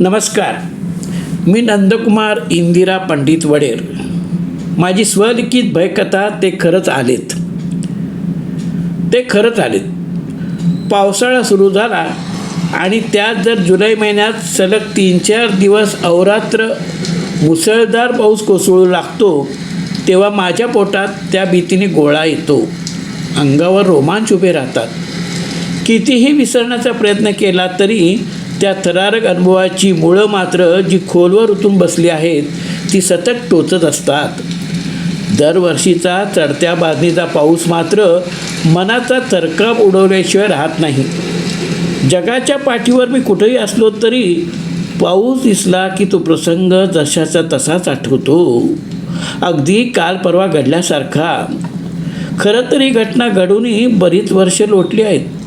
नमस्कार. मी नंदकुमार इंदिरा पंडित वडेर. माझी स्वलिखित भयकथा ते खरंच आलेत. ते खरंच आलेत. पावसाळा सुरू झाला आणि त्यात जर जुलै महिन्यात सलग तीन चार दिवस अवरात्र मुसळधार पाऊस कोसळू लागतो तेव्हा माझ्या पोटात त्या भीतीने गोळा येतो. अंगावर रोमांच उभे राहतात. कितीही विसरण्याचा प्रयत्न केला तरी त्या थरारक अनुभवाची मुळं मात्र जी खोलवर उतरून बसली आहेत ती सतत टोचत असतात. दरवर्षीचा चढत्या बाजणीचा पाऊस मात्र मनाचा तरकाप उडवल्याशिवाय राहत नाही. जगाच्या पाठीवर मी कुठेही असलो तरी पाऊस दिसला की तो प्रसंग जशाचा तसाच आठवतो. अगदी काल परवा घडल्यासारखा. खरं तर ही घटना घडूनही बरीच वर्ष लोटली आहेत.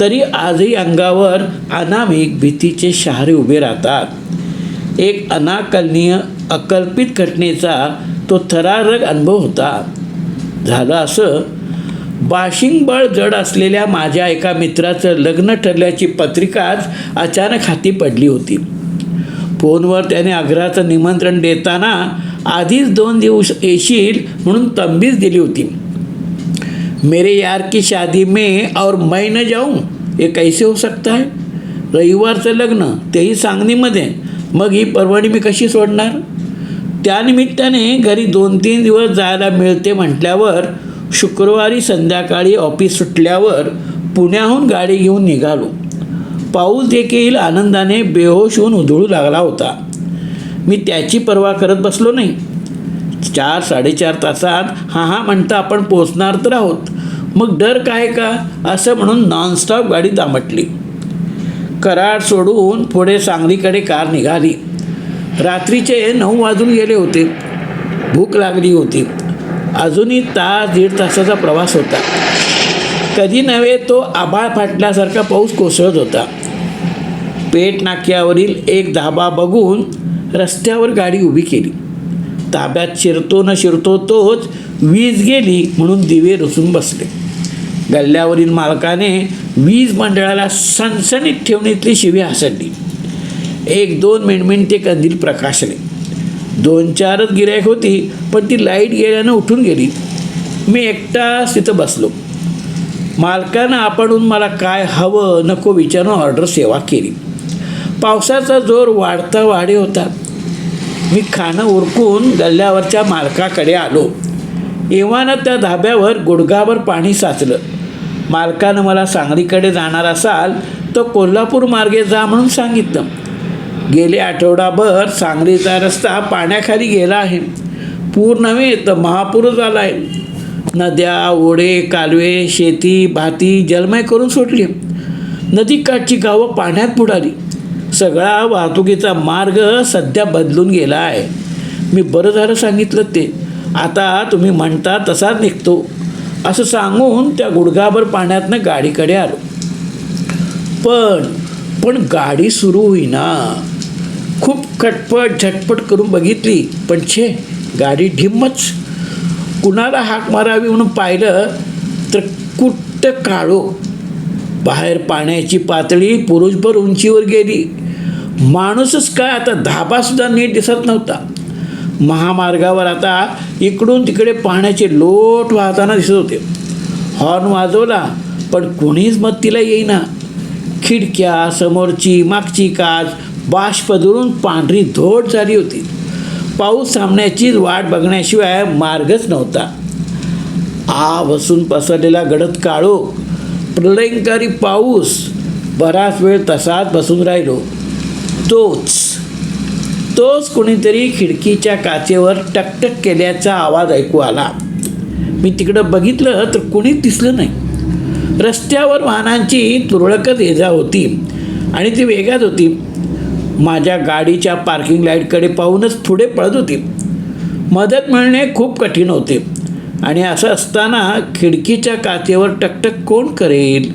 तरी आजही अंगावर अनामिक भीतीचे शहारे उभे राहतात. एक अनाकलनीय अकल्पित घटनेचा तो थरारक अनुभव होता. झालं असं बाशिंगबळ जड असलेल्या माझ्या एका मित्राचं लग्न ठरल्याची पत्रिकाच अचानक हाती पडली होती. फोनवर त्याने आग्रहाचं निमंत्रण देताना आधीच दोन दिवस येशील म्हणून तंबीच दिली होती. मेरे यार की शादी में और मैं न जाऊं हे कैसे हो सकता है? रविवारचं लग्न तेही सांगलीमध्ये मग ही परवणी मी कशी सोडणार? त्यानिमित्ताने घरी दोन तीन दिवस जायला मिळते म्हटल्यावर शुक्रवारी संध्याकाळी ऑफिस सुटल्यावर पुण्याहून गाडी घेऊन निघालो. पाऊस देखील आनंदाने बेहोश होऊन उधळू लागला होता. मी त्याची पर्वा करत बसलो नाही. चार साडेचार तासात हा हा म्हणता आपण पोचणार तर आहोत. मग डर काय का? असं म्हणून नॉनस्टॉप गाडी दामटली. कराड सोडून पुढे सांगलीकडे कार निघाली. रात्रीचे नऊ वाजून गेले होते. भूक लागली होती. अजूनही तास दीड तासाचा प्रवास होता. कधी नव्हे तो आभाळ फाटल्यासारखा पाऊस कोसळत होता. पेट नाक्यावरील एक धाबा बघून रस्त्यावर गाडी उभी केली. ताब्यात शिरतो न शिरतो तोच वीज गेली म्हणून दिवे रुसून बसले. गल्ल्यावरील मालकाने वीज मंडळाला सणसणीत ठेवणीतली शिवी हसडली. एक दोन मिणमिणते कंदील प्रकाशले. दोन चारच गिरायक होती पण ती लाइट गेल्यानं उठून गेली. मी एकटाच तिथं बसलो. मालकानं आपणून मला काय हवं नको विचारून ऑर्डर सेवा केली. पावसाचा जोर वाढता वाढे होता. मी खाणं उरकून गल्ल्यावरच्या मालकाकडे आलो. एव्हानं त्या धाब्यावर गुडघावर पाणी साचलं. मालकानं मला सांगलीकडे जाणार असाल तर कोल्हापूर मार्गे जा म्हणून सांगितलं. गेले आठवडाभर सांगलीचा रस्ता पाण्याखाली गेला आहे. पूर नव्हे तर महापूरच आला आहे नद्या ओढे कालवे शेती भाती जलमय करून सोडली नदीकाठची गावं पाण्यात बुडाली. सगळा वाहतुकीचा मार्ग सध्या बदलून गेला आहे मी बरं झालं सांगितलं ते. आता तुम्ही म्हणता तसाच निघतो. असं सांगून त्या गुडघाभर पाण्यातनं गाडीकडे आलो. पण पण गाडी सुरू होईना. खूप खटपट झटपट करून बघितली. पण छे गाडी ढिम्मच. कुणाला हाक मारावी म्हणून पाहिलं तर कुट्ट काळो. बाहेर पाण्याची पातळी पुरुषभर उंचीवर गेली. माणूसच काय आता धाबासुद्धा नीट दिसत नव्हता. महामार्गावर आता इकडून तिकडे पाण्याचे लोट वाहताना दिसत होते. हॉर्न वाजवला पण कोणीच मत्तीला येईना. खिडक्या समोरची मागची काच बाष्प धरून पांढरी धोड झाली होती. पाऊस सामन्याचीच वाट बघण्याशिवाय मार्गच नव्हता. आ बसून पसरलेला गडद काळो प्रलयंकारी पाऊस. बराच वेळ तसाच बसून राहिलो. तोच तोच कोणीतरी खिडकीच्या काचेवर टकटक केल्याचा आवाज ऐकू आला. मी तिकडं बघितलं तर कोणीच दिसलं नाही. रस्त्यावर वाहनांची तुरळकच येजा होती आणि ती वेगात होती. माझ्या गाडीच्या पार्किंग लाईटकडे पाहूनच पुढे पळत होती. मदत मिळणे खूप कठीण होते आणि असं असताना खिडकीच्या काचेवर टकटक कोण करेल?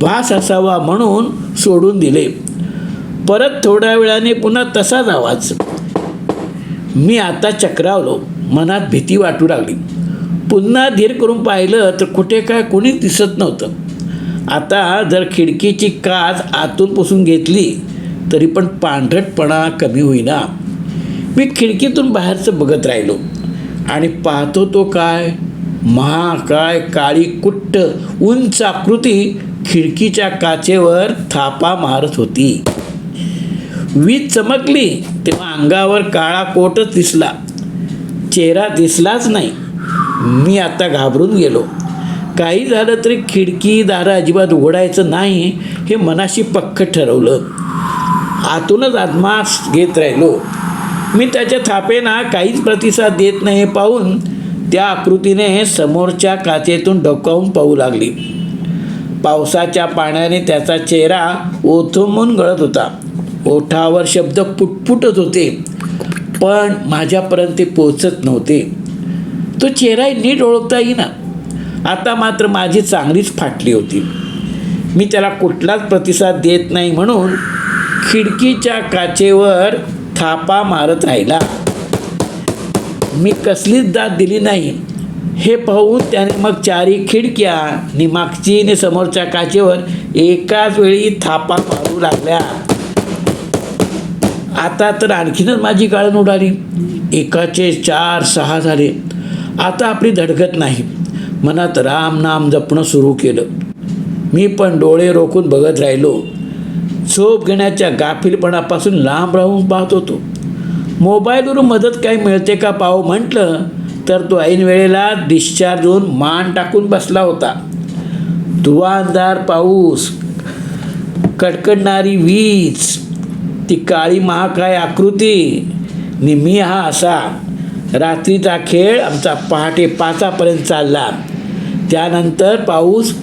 भास असावा म्हणून सोडून दिले. परत थोड्या वेळाने पुन्हा तसाच आवाज. मी आता चक्रावलो. मनात भीती वाटू लागली. पुन्हा धीर करून पाहिलं तर कुठे काय कोणीच दिसत नव्हतं. आता जर खिडकीची काच आतून पुसून घेतली तरी पण पांढरटपणा कमी होईना. मी खिडकीतून बाहेरचं बघत राहिलो. आणि पाहतो तो काय? महाकाय काळी कुट्ट उंच आकृती खिडकीच्या काचेवर थापा मारत होती. वीज चमकली तेव्हा अंगावर काळा कोटच दिसला. चेहरा दिसलाच नाही. मी आता घाबरून गेलो. काही झालं तरी खिडकी दारं अजिबात उघडायचं नाही हे मनाशी पक्क ठरवलं. आतूनच आत्मास घेत राहिलो. मी त्याच्या थापेना काहीच प्रतिसाद देत नाही हे पाहून त्या आकृतीने समोरच्या काचेतून डोकावून पाहू लागली. पावसाच्या पाण्याने त्याचा चेहरा ओथंबून गळत होता. ओठावर शब्द पुटपुटत होते पण माझ्यापर्यंत ते पोचत नव्हते. तो चेहराही नीट ओळखता येईना. आता मात्र माझी चांगलीच फाटली होती. मी त्याला कुठलाच प्रतिसाद देत नाही म्हणून खिडकीच्या काचेवर थापा मारत राहिला. मी कसलीच दाद दिली नाही. हे पाहून त्याने मग चारी खिडक्या नि मागची आणि समोरच्या काचेवर एकाच वेळी थापा मारू लागल्या. आता तर आणखीनच माझी गाळण उडाली. एकाचे चार सहा झाले. आता आपली धडकत नाही. मनात राम नाम जपणं सुरू केलं. मी पण डोळे रोखून बघत राहिलो. झोप घेण्याच्या गाफीलपणापासून लांब राहून पाहत होतो. मोबाईलवरून मदत काही मिळते का पाहू म्हटलं तर तो ऐन वेळेला डिस्चार्ज होऊन मान टाकून बसला होता. धुवांधार पाऊस कडकडणारी वीज ती काळी महाकाय आकृती. नि मी हा असा. रात्रीचा खेळ आमचा पहाटे पाचापर्यंत चालला. त्यानंतर पाऊस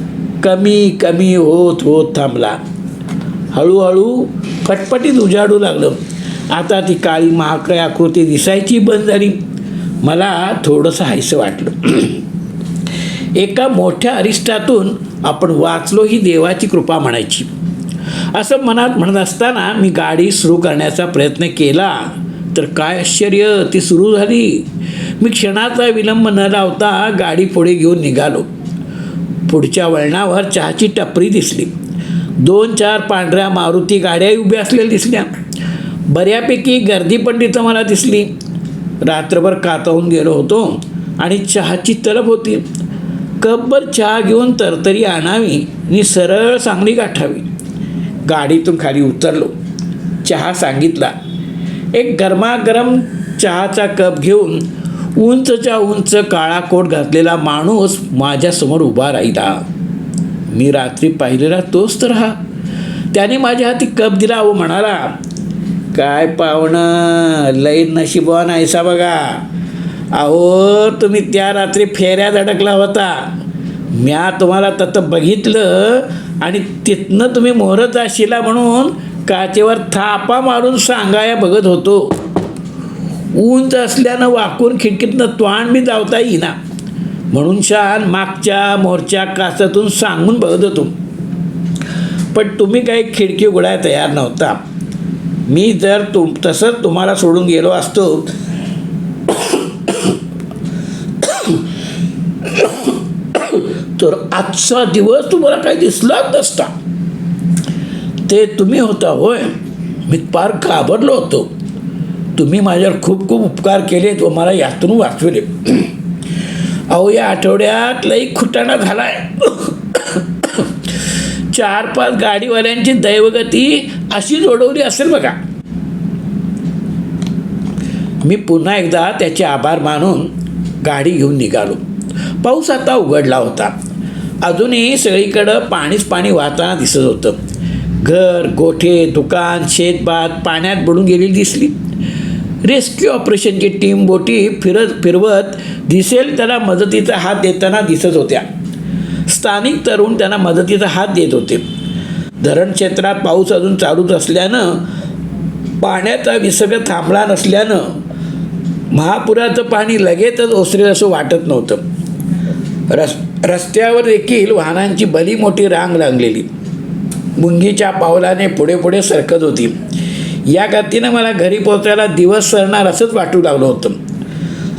कमी कमी होत होत थांबला. हळूहळू फटफटीत उजाडू लागलं. आता ती काळी महाकाय आकृती दिसायची बंद झाली. मला थोडंसं हायसं वाटलं. एका मोठ्या अरिष्टातून आपण वाचलो ही देवाची कृपा म्हणायची. असं मनात म्हणत असताना मी गाडी सुरू करण्याचा प्रयत्न केला. तर काय आश्चर्य ती सुरू झाली. मी क्षणाचा विलंब न लावता गाडी पुढे घेऊन निघालो. पुढच्या वळणावर चहाची टपरी दिसली. दोन चार पांढऱ्या मारुती गाड्याही उभ्या असलेल्या दिसल्या. बऱ्यापैकी गर्दी पण तिथं मला दिसली. रात्रभर कातावून गेलो होतो आणि चहाची तलब होती. कपभर चहा घेऊन तरतरी आणावी आणि सरळ सांगली गाठावी. गाडीतून खाली उतरलो. चहा सांगितला. एक गरमागरम चहाचा कप घेऊन उंचच्या उंच काळा कोट घातलेला माणूस माझ्यासमोर उभा राहिला. मी रात्री पाहिलेला तोच तर हा. त्याने माझ्या हाती कप दिला व म्हणाला काय पाहुणं लई नशिबवान ऐसा बघा. अहो तुम्ही त्या रात्री फेऱ्यात अडकला होता. म्या तुम्हाला तसं बघितलं आणि तिथनं तुम्ही मोहरत आशिला म्हणून काचेवर थापा मारून सांगाया बघत होतो. उंच असल्यानं वाकून खिडकीतनं त्वाण बी जावता येईना. म्हणून शान मागच्या मोरच्या काचातून सांगून बघत होतो. पण तुम्ही काही खिडकी उघडायला तयार नव्हता. मी जर तुम तसंच तुम्हाला सोडून गेलो असतो. तर आजचा दिवस तुम्हाला काही दिसलाच नसता. ते तुम्ही होता होय. मी फार घाबरलो होतो. तुम्ही माझ्यावर खूप खूप उपकार केलेत व मला यातून वाचविले. अहो या आठवड्यात लई खुटाणा झाला आहे चार पाच गाडीवाल्यांची दैवगती अशी जोडवली असेल बघा. मी पुन्हा एकदा त्याचे आभार मानून गाडी घेऊन निघालो. पाऊस आता उघडला होता. अजूनही सगळीकडं पाणीच पाणी वाहताना दिसत होतं. घर गोठे दुकान शेतबाग पाण्यात बुडून गेलेली दिसली. रेस्क्यू ऑपरेशनची टीम बोटी फिरत फिरवत दिसेल त्याला मदतीचा हात देताना दिसत होत्या. स्थानिक तरुण त्यांना मदतीचा हात देत होते. धरण क्षेत्रात पाऊस अजून चालूच असल्यानं पाण्याचा विसर्ग थांबला नसल्यानं महापुराचं पाणी लगेचच ओसरेल असं वाटत नव्हतं. रस रस्त्यावर देखील वाहनांची भली मोठी रांग लागलेली. मुंगीच्या पावलाने पुढे पुढे सरकत होती. या गतीनं मला घरी पोहोचायला दिवस सरणार असंच वाटू लागलं होतं.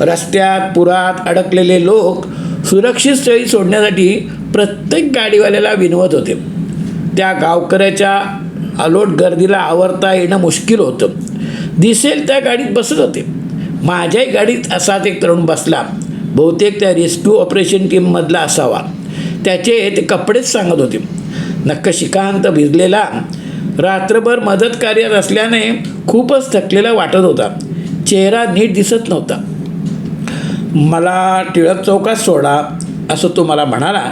रस्त्यात पुरात अडकलेले लोक सुरक्षित स्थळी सोडण्यासाठी प्रत्येक गाडीवाल्याला विनवत होते. त्या गावकऱ्याच्या अलोट गर्दीला आवरता येणं मुश्किल होतं. दिसेल त्या गाडीत बसत होते. माझ्याही गाडीत असाच एक तरुण बसला. बहुतेक त्या रेस्क्यू ऑपरेशन टीममधला असावा. त्याचे ते कपडेच सांगत होते. नक्क शिकांत भिजलेला. रात्रभर मदत कार्यात असल्याने खूपच थकलेला वाटत होता. चेहरा नीट दिसत नव्हता. मला टिळक चौकात सोडा असं तो मला म्हणाला.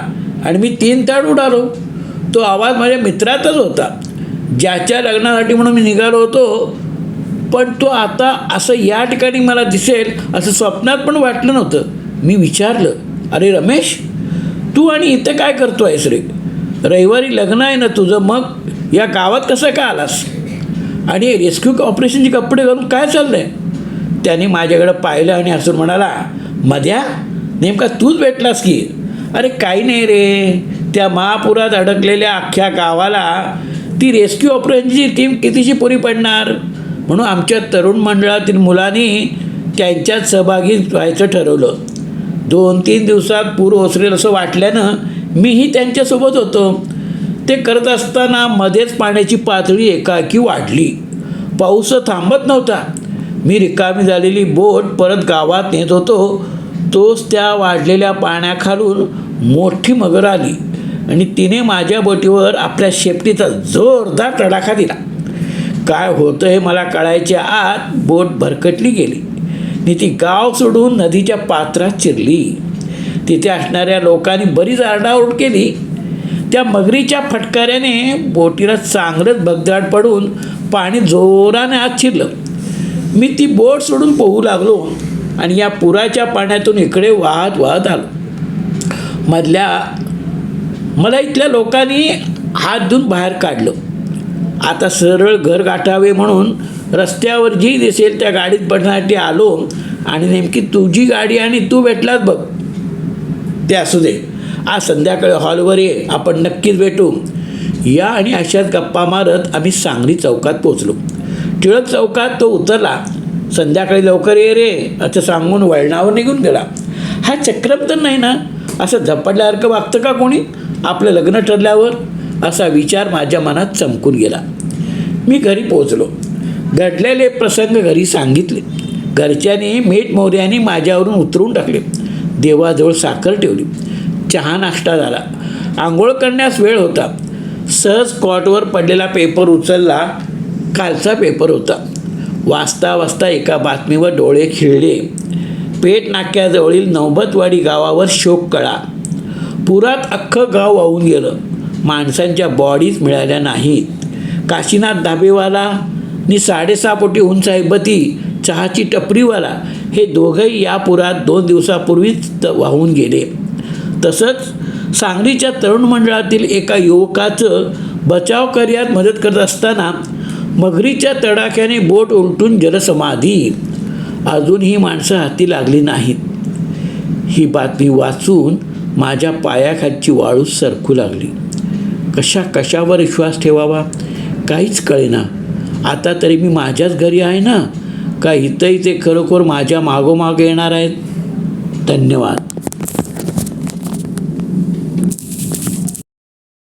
आणि मी तीन ताड उडालो. तो आवाज माझ्या मित्रातच होता. ज्याच्या लग्नासाठी म्हणून मी निघालो होतो. पण तो आता असं या ठिकाणी मला दिसेल असं स्वप्नात पण वाटलं नव्हतं. मी विचारलं अरे रमेश तू आणि इथं काय करतो आहेस रे? रविवारी लग्न आहे ना तुझं मग या गावात कसं का आलास? आणि रेस्क्यू ऑपरेशनचे कपडे घालून काय चाललं आहे त्याने माझ्याकडं पाहिलं आणि हसून म्हणाला मध्या नेमका तूच भेटलास की? अरे काही नाही रे त्या महापुरात अडकलेल्या अख्ख्या गावाला ती रेस्क्यू ऑपरेशनची टीम कितीशी पुरी पडणार? म्हणून आमच्या तरुण मंडळातील मुलांनी त्यांच्यात सहभागी व्हायचं ठरवलं. दोन तीन दिवसात पूर ओसरेल असं वाटल्यानं मीही त्यांच्यासोबत होतो. ते करत असताना मध्येच पाण्याची पातळी एकाकी वाढली. पाऊस थांबत नव्हता. मी रिकामी झालेली बोट परत गावात नेत होतो. तोच त्या वाढलेल्या पाण्याखालून मोठी मगर आली आणि तिने माझ्या बोटीवर आपल्या शेपटीचा जोरदार तडाखा दिला. काय होतं हे मला कळायच्या आत बोट भरकटली गेली. आणि ती गाव सोडून नदीच्या पात्रात चिरली. तिथे असणाऱ्या लोकांनी बरीच आरडाओरड केली. त्या मगरीच्या फटकाऱ्याने बोटीला चांगलंच भगदाड पडून पाणी जोराने आत शिरलं. मी ती बोट सोडून पोहू लागलो आणि या पुराच्या पाण्यातून इकडे वाहत वाहत आलो. मधल्या मला इथल्या लोकांनी हात धुवून बाहेर काढलं. आता सरळ घर गाठावे म्हणून रस्त्यावर जी दिसेल त्या गाडीत बसण्यासाठी आलो. आणि नेमकी तुझी गाडी आणि तू भेटलास बघ. ते असू दे. आज संध्याकाळी हॉलवर ये. आपण नक्कीच भेटू. या आणि अशाच गप्पा मारत आम्ही सांगली चौकात पोचलो टिळक चौकात तो उतरला. संध्याकाळी लवकर ये रे. असं सांगून वळणावर निघून गेला. हा चक्रम तर नाही ना? असं झपडल्यासारखं वागतं का कोणी? आपलं लग्न ठरल्यावर असा विचार माझ्या मनात चमकून गेला. मी घरी पोचलो घडलेले प्रसंग घरी सांगितले. घरच्यांनी मीठ मोर्याने माझ्यावरून उतरून टाकले. देवाजवळ साखर ठेवली. चहा नाश्ता झाला. आंघोळ करण्यास वेळ होता. सहज कॉटवर पडलेला पेपर उचलला. कालचा पेपर होता. वाचता वाचता एका बातमीवर डोळे खिळले. पेट नाक्याजवळील नौबतवाडी गावावर शोक कळा. पुरात अख्खं गाव वाहून गेलं. माणसांच्या बॉडीज मिळाल्या नाहीत. काशीनाथ धाबेवाला नि साडेसहा पोटी उंच आहे बती चहाची टपरीवाला हे दोघंही या पुरात दोन दिवसापूर्वीच त- वाहून गेले. तसंच सांगलीच्या तरुण मंडळातील एका युवकाचं बचाव कार्यात मदत करत असताना मगरीच्या तडाख्याने बोट उलटून जलसमाधी. अजून ही माणसं हाती लागली नाहीत. ही बातमी वाचून माझ्या पायाखालची वाळू सरकू लागली. कशा कशावर विश्वास ठेवावा? काहीच कळेना. आता तरी मी माझ्याच घरी आहे ना? का इथंही ते खरोखर माझ्या मागोमाग येणार आहेत? धन्यवाद.